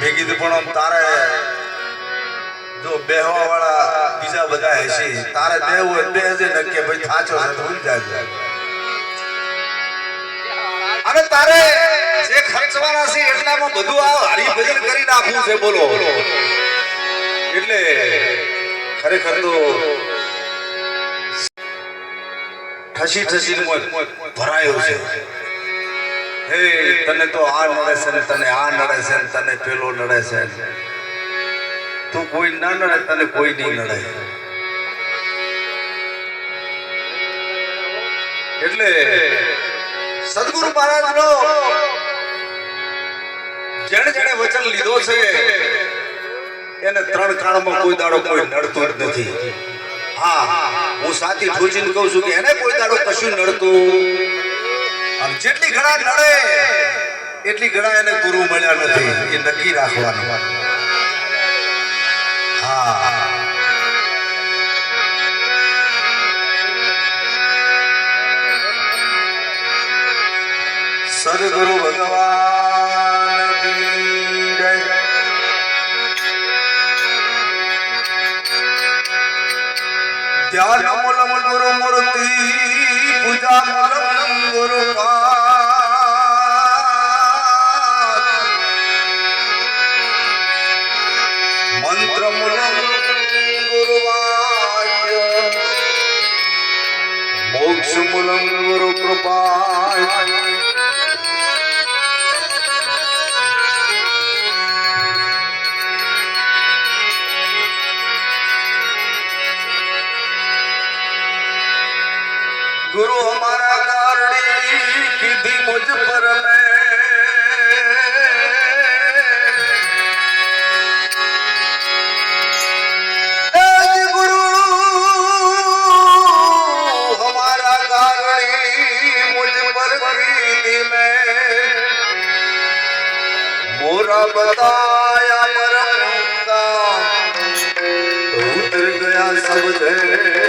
મેં કીધું, પણ તારે જો બેહવા વાળા બીજા બધા હશે, તારે બેહવું હોય બેહજે નક્કી ભાઈ થાચો છે ભૂલી અને તારે જે ખર્ચવાના છે એટલામાં બધું આ હરિભજન કરી નાખવું છે, બોલો. એટલે ખરેખર તો ઠસી ઠસી ભરાયો છે. હે, તને તો આ નડે છે ને તને આ નડે છે ને તને પેલો નડે છે. તું કોઈ ના નડે, તને કોઈ નહીં નડે. એટલે સદગુરુ મહારાજનો જેણે જેણે વચન લીધો છે, એને ત્રણ કાળમાં કોઈ દાડો કોઈ નડતું જ નથી. હા, હું સાચી ઠોચીને કહું છું કે એને કોઈ દાડો કશું નડતું જેટલી ઘડા નડે, એટલી ઘડા એને ગુરુ મળ્યા નથી, એ નક્કી રાખવાનું. હા. સદગુરુ ભગવાન ધ્યાન મૂલમ ગુરુ मोक्षमूलं गुरुकृपाय गुरु हमारा कारणी की मुझ पर मैं बताया मरम का तू उतर गया सब दे